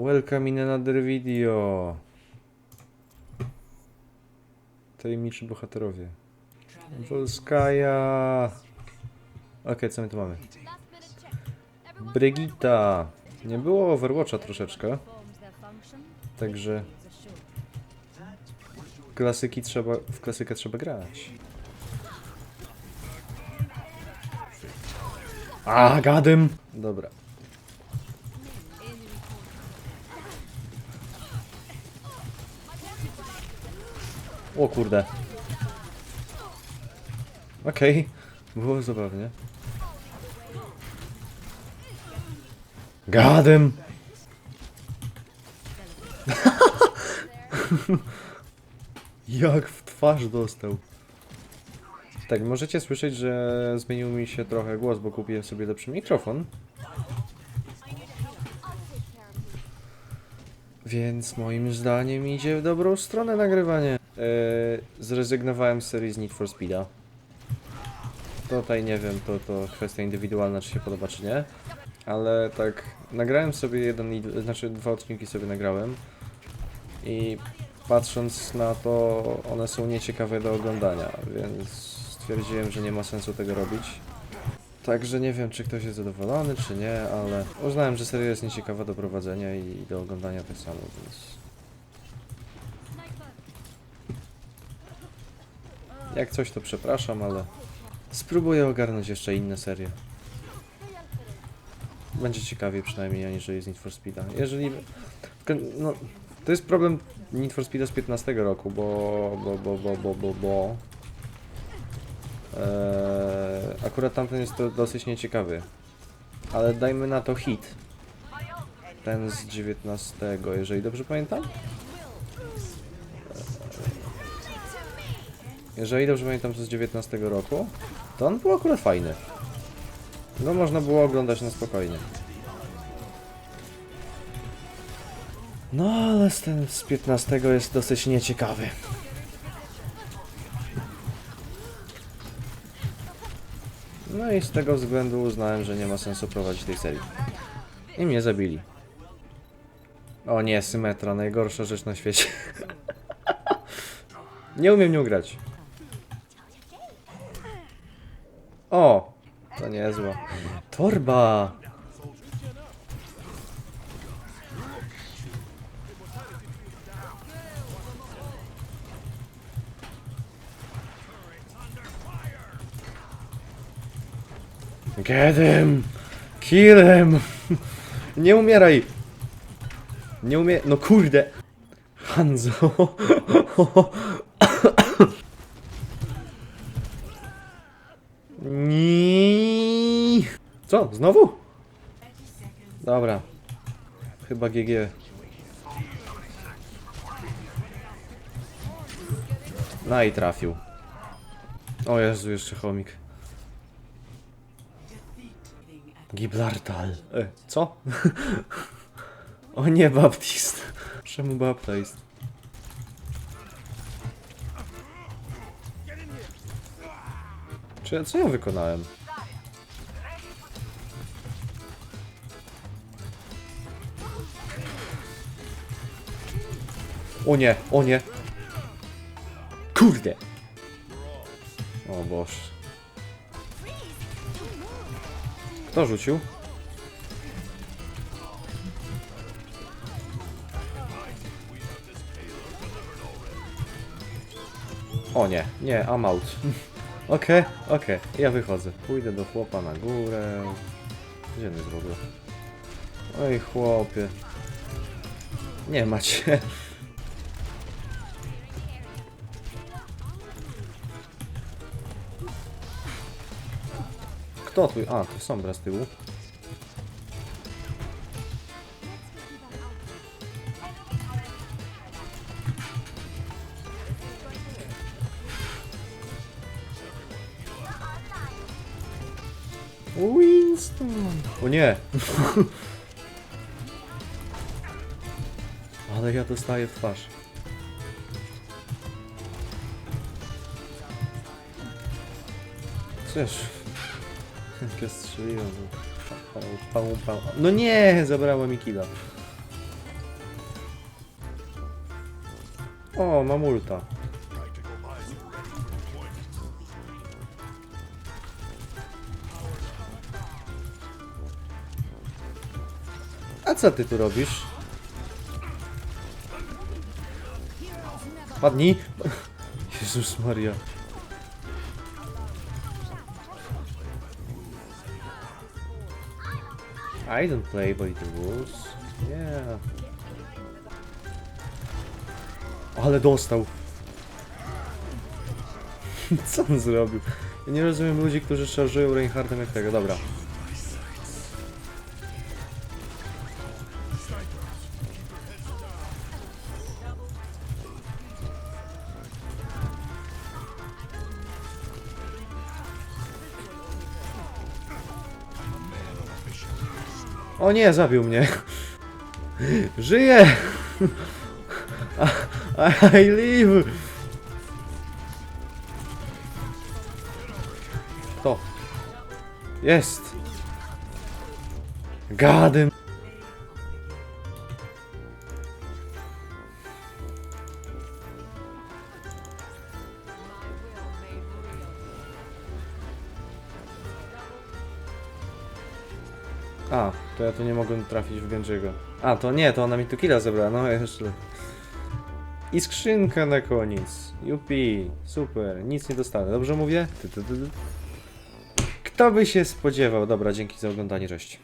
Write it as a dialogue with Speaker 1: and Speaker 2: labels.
Speaker 1: Welcome in another video. Tajemniczy bohaterowie. Wolskaja. Okej, co my tu mamy? Brigita. Nie było Overwatcha troszeczkę, także klasyki trzeba, w klasykę trzeba grać. A, gadym! Dobra. O kurde. Okej, było zabawnie. Gadem! Jak w twarz dostał. Tak, możecie słyszeć, że zmienił mi się trochę głos, bo kupiłem sobie lepszy mikrofon. Więc moim zdaniem idzie w dobrą stronę nagrywanie. Eee, zrezygnowałem z serii z Need for Speeda. Tutaj nie wiem, to, to kwestia indywidualna, czy się podoba, czy nie. Ale tak, nagrałem sobie jeden, znaczy dwa odcinki sobie nagrałem. I patrząc na to, one są nieciekawe do oglądania, więc stwierdziłem, że nie ma sensu tego robić. Także nie wiem, czy ktoś jest zadowolony, czy nie, ale uznałem, że seria jest nieciekawa do prowadzenia i do oglądania tak samo, więc... Jak coś, to przepraszam, ale spróbuję ogarnąć jeszcze inne serie. Będzie ciekawiej przynajmniej, aniżeli z Need for Speeda. Jeżeli... No, to jest problem Need for Speeda z 15 roku, bo... bo, bo, bo, bo, bo, bo... Eee, akurat tamten jest to dosyć nieciekawy. Ale dajmy na to hit. Ten z 19, jeżeli dobrze pamiętam? Jeżeli dobrze pamiętam, to z 19 roku, to on był akurat fajny. No można było oglądać na spokojnie. No ale ten z 15 jest dosyć nieciekawy. No i z tego względu uznałem, że nie ma sensu prowadzić tej serii. I mnie zabili. O nie, Symetra, najgorsza rzecz na świecie. nie umiem nią grać. O! To niezła. Torba! Get him! Kill him! Nie umieraj! Nie umie... No kurde! Hanzo! Co? Znowu? Dobra. Chyba GG. No i trafił. O Jezu, jeszcze chomik. Gibraltar. E, co? o nie, Baptist. Czemu Baptist? Czy co ja wykonałem? O nie, o nie. Kurde. O Boże. Kto rzucił? O nie, nie, I'm out. Okej, okej, ja wychodzę. Pójdę do chłopa na górę. Gdzie on jest w ogóle? Oj, chłopie. Nie macie. Kto tu? A, to Sombra z tyłu. Winston! O nie! Ale ja dostaję w twarz. Cóż. Jak ja strzeliłem. No, no nie! Zabrała mi killa. O, mam ulta. Co ty tu robisz? Padnij! Jezus Maria. I don't play by the rules. Yeah. Ale dostał. Co on zrobił? Ja nie rozumiem ludzi, którzy szarżują Reinhardtem jak tego. Dobra. O nie, zabił mnie. Żyję! I live! To. Jest! Gadym! A, to ja tu nie mogłem trafić w Genjiego. A, to nie, to ona mi tu killa zebrała, no jeszcze. I skrzynka na koniec. Jupi, super, nic nie dostanę. Dobrze mówię? Kto by się spodziewał? Dobra, dzięki za oglądanie, cześć.